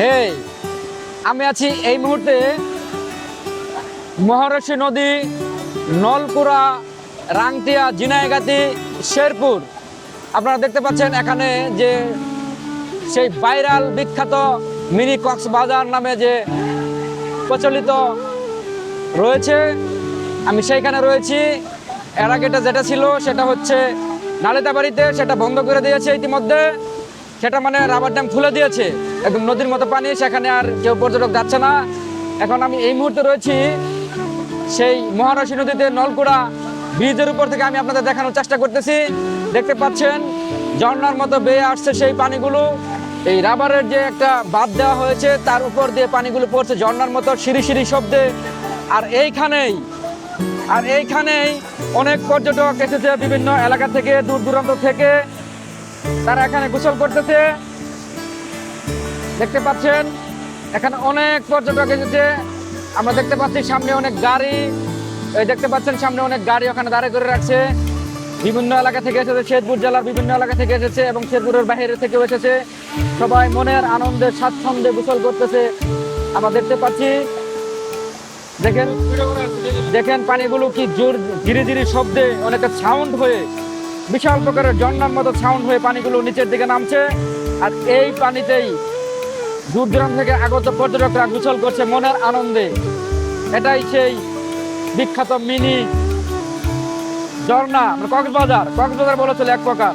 হে আমি আছি এই মুহূর্তে মহারশী নদী, নলকুড়া, রাংটিয়া জিনাইগাতি শেরপুর। আপনারা দেখতে পাচ্ছেন এখানে যে সেই ভাইরাল বিখ্যাত মিনি কক্সবাজার নামে যে প্রচলিত রয়েছে। আমি সেইখানে রয়েছি। এর আগে এটা যেটা ছিল, সেটা হচ্ছে নালিতা বাড়িতে সেটা বন্ধ করে দিয়েছে ইতিমধ্যে। সেটা মানে রাবার ড্যাম খুলে দিয়েছে। একদম নদীর মতো পানি, সেখানে আর কেউ পর্যটক যাচ্ছে না। এখন আমি এই মুহূর্তে রয়েছি সেই মহারশী নদীতে নলকুড়া ব্রিজের উপর থেকে আমি আপনাদের দেখানোর চেষ্টা করতেছি। দেখতে পাচ্ছেন, ঝর্ণার মতো বেয়ে আসছে সেই পানিগুলো। এই রাবারের যে একটা বাদ দেওয়া হয়েছে, তার উপর দিয়ে পানিগুলো পড়ছে ঝর্ণার মতো সিঁড়ি সিঁড়ি শব্দে। আর এইখানেই আর এইখানেই অনেক পর্যটক এসেছে বিভিন্ন এলাকা থেকে, দূর দূরান্ত থেকে। তারা এখানে গোসল করতেছে। দেখতে পাচ্ছেন? এখানে অনেক পর্যটক এসেছে। আমরা দেখতে পাচ্ছি সামনে অনেক গাড়ি। দেখতে পাচ্ছেন সামনে অনেক গাড়ি ওখানে দাঁড়িয়ে করে রাখছে। বিভিন্ন এলাকা থেকে এসেছে, শেরপুর জেলার বিভিন্ন এলাকা থেকে এসেছে এবং শেরপুরের বাইরে থেকেও এসেছে। সবাই মনের আনন্দে, স্বাচ্ছন্দ্যে গোসল করতেছে। আমরা দেখতে পাচ্ছি, দেখেন দেখেন পানিগুলো কি জোর ধীরে ধীরে শব্দে অনেকটা সাউন্ড হয়ে, বিশাল প্রকারের ঝর্ণার মতো সাউন্ড হয়ে পানিগুলো নিচের দিকে নামছে। আর এই পানিতেই দূর দূরান্ত থেকে আগত পর্যটকরা গোসল করছে মনের আনন্দে। এটাই সেই বিখ্যাত মিনি ঝর্ণা মানে কক্সবাজার। কক্সবাজার বলেছিল এক প্রকার।